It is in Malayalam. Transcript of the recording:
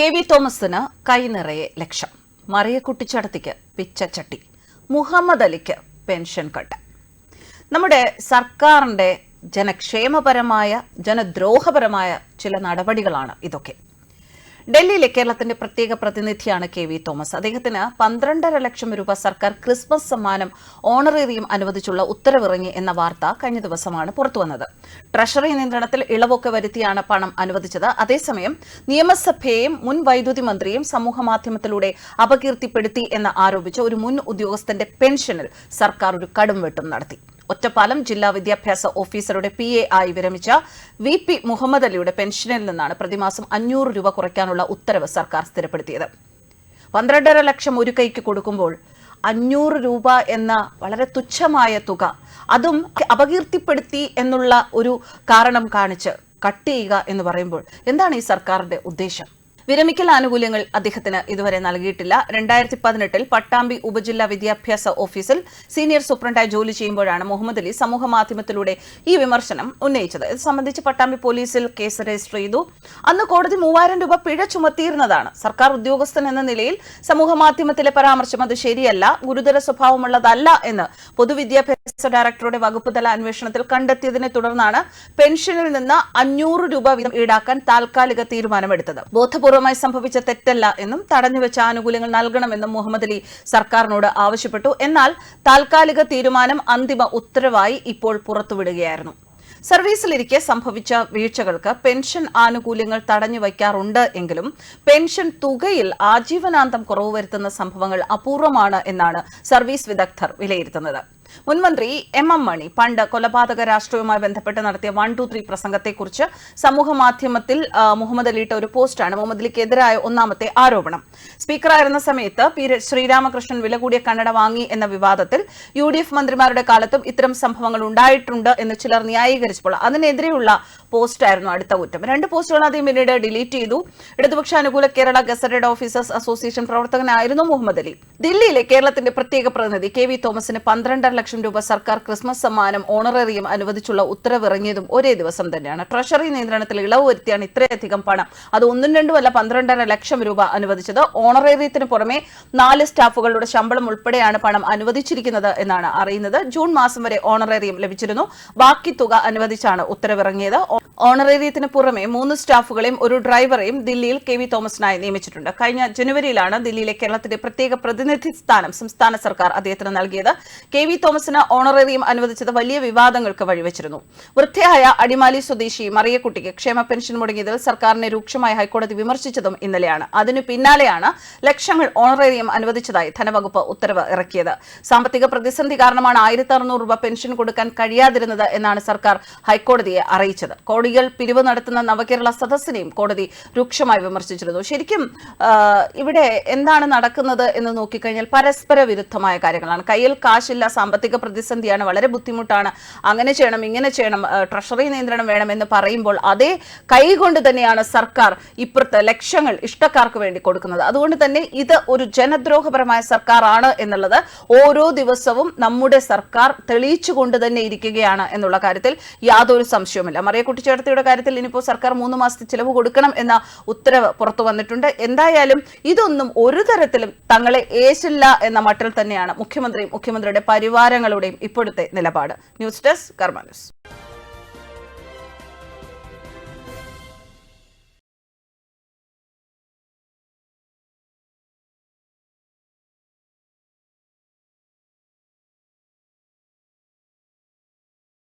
കെ വി തോമസിന് കൈനിറയെ ലക്ഷം. മറിയക്കുട്ടിച്ചടത്തിക്ക് പിച്ചച്ചട്ടി മുഹമ്മദ് അലിക്ക് പെൻഷൻ കട്ട്. നമ്മുടെ സർക്കാരിന്റെ ജനക്ഷേമപരമായ ജനദ്രോഹപരമായ ചില നടപടികളാണ് ഇതൊക്കെ. ഡൽഹിയിലെ കേരളത്തിന്റെ പ്രത്യേക പ്രതിനിധിയാണ് കെ വി തോമസ്. അദ്ദേഹത്തിന് പന്ത്രണ്ടര ലക്ഷം രൂപ സർക്കാർ ക്രിസ്മസ് സമ്മാനം ഓണറേറിയം അനുവദിച്ചുള്ള ഉത്തരവിറങ്ങി എന്ന വാർത്ത കഴിഞ്ഞ ദിവസമാണ് പുറത്തുവന്നത്. ട്രഷറി നിയന്ത്രണത്തിൽ ഇളവൊക്കെ വരുത്തിയാണ് പണം അനുവദിച്ചത്. അതേസമയം നിയമസഭയെയും മുൻ വൈദ്യുതി മന്ത്രിയും സമൂഹമാധ്യമത്തിലൂടെ അപകീർത്തിപ്പെടുത്തി എന്ന് ആരോപിച്ച് ഒരു മുൻ ഉദ്യോഗസ്ഥന്റെ പെൻഷനിൽ സർക്കാർ ഒരു കടും വെട്ടും നടത്തി. ഒറ്റപ്പാലം ജില്ലാ വിദ്യാഭ്യാസ ഓഫീസറുടെ പി എ ആയി വിരമിച്ച വി പി മുഹമ്മദ് അലിയുടെ പെൻഷനിൽ നിന്നാണ് പ്രതിമാസം അഞ്ഞൂറ് രൂപ കുറയ്ക്കാനുള്ള ഉത്തരവ് സർക്കാർ സ്ഥിരപ്പെടുത്തിയത്. പന്ത്രണ്ടര ലക്ഷം ഒരു കൈക്ക് കൊടുക്കുമ്പോൾ അഞ്ഞൂറ് രൂപ എന്ന വളരെ തുച്ഛമായ തുക അതും അപകീർത്തിപ്പെടുത്തി എന്നുള്ള ഒരു കാരണം കാണിച്ച് കട്ട് ചെയ്യുക എന്ന് പറയുമ്പോൾ എന്താണ് ഈ സർക്കാരിന്റെ ഉദ്ദേശം? വിരമിക്കൽ ആനുകൂല്യങ്ങൾ അദ്ദേഹത്തിന് ഇതുവരെ നൽകിയിട്ടില്ല. രണ്ടായിരത്തി പതിനെട്ടിൽ പട്ടാമ്പി ഉപജില്ലാ വിദ്യാഭ്യാസ ഓഫീസിൽ സീനിയർ സൂപ്രണ്ടായി ജോലി ചെയ്യുമ്പോഴാണ് മുഹമ്മദ് അലി സമൂഹ മാധ്യമത്തിലൂടെ ഈ വിമർശനം ഉന്നയിച്ചത്. ഇത് സംബന്ധിച്ച് പട്ടാമ്പി പോലീസിൽ കേസ് രജിസ്റ്റർ ചെയ്തു. അന്ന് കോടതി മൂവായിരം രൂപ പിഴ ചുമത്തിയിരുന്നതാണ്. സർക്കാർ ഉദ്യോഗസ്ഥൻ എന്ന നിലയിൽ സമൂഹ മാധ്യമത്തിലെ പരാമർശം അത് ശരിയല്ല ഗുരുതര സ്വഭാവമുള്ളതല്ല എന്ന് പൊതുവിദ്യാഭ്യാസ ഡയറക്ടറുടെ വകുപ്പുതല അന്വേഷണത്തിൽ കണ്ടെത്തിയതിനെ തുടർന്നാണ് പെൻഷനിൽ നിന്ന് അഞ്ഞൂറ് രൂപ വീതം ഈടാക്കാൻ താൽക്കാലിക തീരുമാനമെടുത്തത്. ബോധപൂർവമായി സംഭവിച്ച തെറ്റല്ല എന്നും തടഞ്ഞുവെച്ച ആനുകൂല്യങ്ങൾ നൽകണമെന്നും മുഹമ്മദ് അലി സർക്കാരിനോട് ആവശ്യപ്പെട്ടു. എന്നാൽ താൽക്കാലിക തീരുമാനം അന്തിമ ഉത്തരവായി ഇപ്പോൾ പുറത്തുവിടുകയായിരുന്നു. സർവീസിലിരിക്കെ സംഭവിച്ച വീഴ്ചകൾക്ക് പെൻഷൻ ആനുകൂല്യങ്ങൾ തടഞ്ഞു വയ്ക്കാറുണ്ട് എങ്കിലും പെൻഷൻ തുകയിൽ ആജീവനാന്തം കുറവ് വരുത്തുന്ന സംഭവങ്ങൾ അപൂർവമാണ് എന്നാണ് സർവീസ് വിദഗ്ധർ വിലയിരുത്തുന്നത്. മുൻമന്ത്രി എം എം മണി പണ്ട് കൊലപാതക രാഷ്ട്രീയവുമായി ബന്ധപ്പെട്ട് നടത്തിയ വൺ ടു ത്രീ പ്രസംഗത്തെക്കുറിച്ച് സമൂഹ മാധ്യമത്തിൽ മുഹമ്മദ് അലി ഒരു പോസ്റ്റാണ് മുഹമ്മദ് അലിക്കെതിരായ ഒന്നാമത്തെ ആരോപണം. സ്പീക്കറായിരുന്ന സമയത്ത് പി ശ്രീരാമകൃഷ്ണൻ വില കൂടിയ കണ്ണട വാങ്ങി എന്ന വിവാദത്തിൽ യു ഡി എഫ് മന്ത്രിമാരുടെ കാലത്തും ഇത്തരം സംഭവങ്ങൾ ഉണ്ടായിട്ടുണ്ട് എന്ന് ചിലർ ന്യായീകരിച്ചപ്പോൾ അതിനെതിരെയുള്ള പോസ്റ്റായിരുന്നു അടുത്ത കുറ്റം. രണ്ട് പോസ്റ്റുകൾ ആദ്യം പിന്നീട് ഡിലീറ്റ് ചെയ്തു. ഇടതുപക്ഷ അനുകൂല കേരള ഗസറ്റഡ് ഓഫീസേഴ്സ് അസോസിയേഷൻ പ്രവർത്തകനായിരുന്നു മുഹമ്മദ് അലി. ദില്ലിയിലെ കേരളത്തിന്റെ പ്രത്യേക പ്രതിനിധി കെ വി തോമസിന് പന്ത്രണ്ടര ലക്ഷം രൂപ സർക്കാർ ക്രിസ്മസ് സമ്മാനം ഓണറേറിയം അനുവദിച്ചുള്ള ഉത്തരവിറങ്ങിയതും ഒരേ ദിവസം തന്നെയാണ്. ട്രഷറി നിയന്ത്രണത്തിൽ ഇളവ് വരുത്തിയാണ് ഇത്രയധികം പണം. അത് ഒന്നും രണ്ടും അല്ല പന്ത്രണ്ടര ലക്ഷം രൂപ അനുവദിച്ചത്. ഓണറേറിയത്തിന് പുറമെ നാല് സ്റ്റാഫുകളുടെ ശമ്പളം ഉൾപ്പെടെയാണ് പണം അനുവദിച്ചിരിക്കുന്നത് എന്നാണ് അറിയുന്നത്. ജൂൺ മാസം വരെ ഓണറേറിയം ലഭിച്ചിരുന്നു. ബാക്കി തുക അനുവദിച്ചാണ് ഉത്തരവിറങ്ങിയത്. ഓണറേറിയത്തിന് പുറമെ മൂന്ന് സ്റ്റാഫുകളെയും ഒരു ഡ്രൈവറെയും ദില്ലിയിൽ കെ വി തോമസിനായി നിയമിച്ചിട്ടുണ്ട്. കഴിഞ്ഞ ജനുവരിയിലാണ് ദില്ലിയിലെ കേരളത്തിന്റെ പ്രത്യേക പ്രതിനിധി സ്ഥാനം സംസ്ഥാന സർക്കാർ അദ്ദേഹത്തിന് നൽകിയത്. കെ വി തോമസിന് ഓണറേറിയം അനുവദിച്ചത് വലിയ വിവാദങ്ങൾക്ക് വഴിവെച്ചിരുന്നു. വൃദ്ധയായ അടിമാലി സ്വദേശി മറിയക്കുട്ടിക്ക് ക്ഷേമ പെൻഷൻ മുടങ്ങിയതിൽ സർക്കാരിനെ രൂക്ഷമായി ഹൈക്കോടതി വിമർശിച്ചതും ഇന്നലെയാണ്. അതിനു പിന്നാലെയാണ് ലക്ഷങ്ങൾ ഓണറേറിയം അനുവദിച്ചതായി ധനവകുപ്പ് ഉത്തരവ് ഇറക്കിയത്. സാമ്പത്തിക പ്രതിസന്ധി കാരണമാണ് ആയിരത്തി അറുന്നൂറ് രൂപ പെൻഷൻ കൊടുക്കാൻ കഴിയാതിരുന്നത് എന്നാണ് സർക്കാർ ഹൈക്കോടതിയെ അറിയിച്ചത്. കോടികൾ പിരിവ് നടത്തുന്ന നവകേരള സദസ്സിനെയും കോടതി രൂക്ഷമായി വിമർശിച്ചിരുന്നു. ശരിക്കും ഇവിടെ എന്താണ് നടക്കുന്നത് എന്ന് നോക്കിക്കഴിഞ്ഞാൽ പരസ്പര വിരുദ്ധമായ കാര്യങ്ങളാണ്. കയ്യിൽ കാശില്ല സാമ്പത്തിക പ്രതിസന്ധിയാണ് വളരെ ബുദ്ധിമുട്ടാണ്. അങ്ങനെ ചെയ്യണം ഇങ്ങനെ ചെയ്യണം ട്രഷറി നിയന്ത്രണം വേണം എന്ന് പറയുമ്പോൾ അതേ കൈകൊണ്ട് തന്നെയാണ് സർക്കാർ ഇപ്പുറത്തെ ലക്ഷങ്ങൾ ഇഷ്ടക്കാർക്ക് വേണ്ടി കൊടുക്കുന്നത്. അതുകൊണ്ട് തന്നെ ഇത് ഒരു ജനദ്രോഹപരമായ സർക്കാർ ആണ് എന്നുള്ളത് ഓരോ ദിവസവും നമ്മുടെ സർക്കാർ തെളിയിച്ചുകൊണ്ട് തന്നെ ഇരിക്കുകയാണ് എന്നുള്ള കാര്യത്തിൽ യാതൊരു സംശയവുമില്ല. മറിയക്കുട്ടി ചേട്ടത്തിയുടെ കാര്യത്തിൽ ഇനിയിപ്പോൾ സർക്കാർ മൂന്ന് മാസത്തെ ചിലവ് കൊടുക്കണം എന്ന ഉത്തരവ് പുറത്തു വന്നിട്ടുണ്ട്. എന്തായാലും ഇതൊന്നും ഒരു തരത്തിലും തങ്ങളെ ഏശില്ല എന്ന മട്ടിൽ തന്നെയാണ് മുഖ്യമന്ത്രിയും മുഖ്യമന്ത്രിയുടെ പരിവാരങ്ങളുടെയും ഇപ്പോഴത്തെ നിലപാട്. News desk Karma news.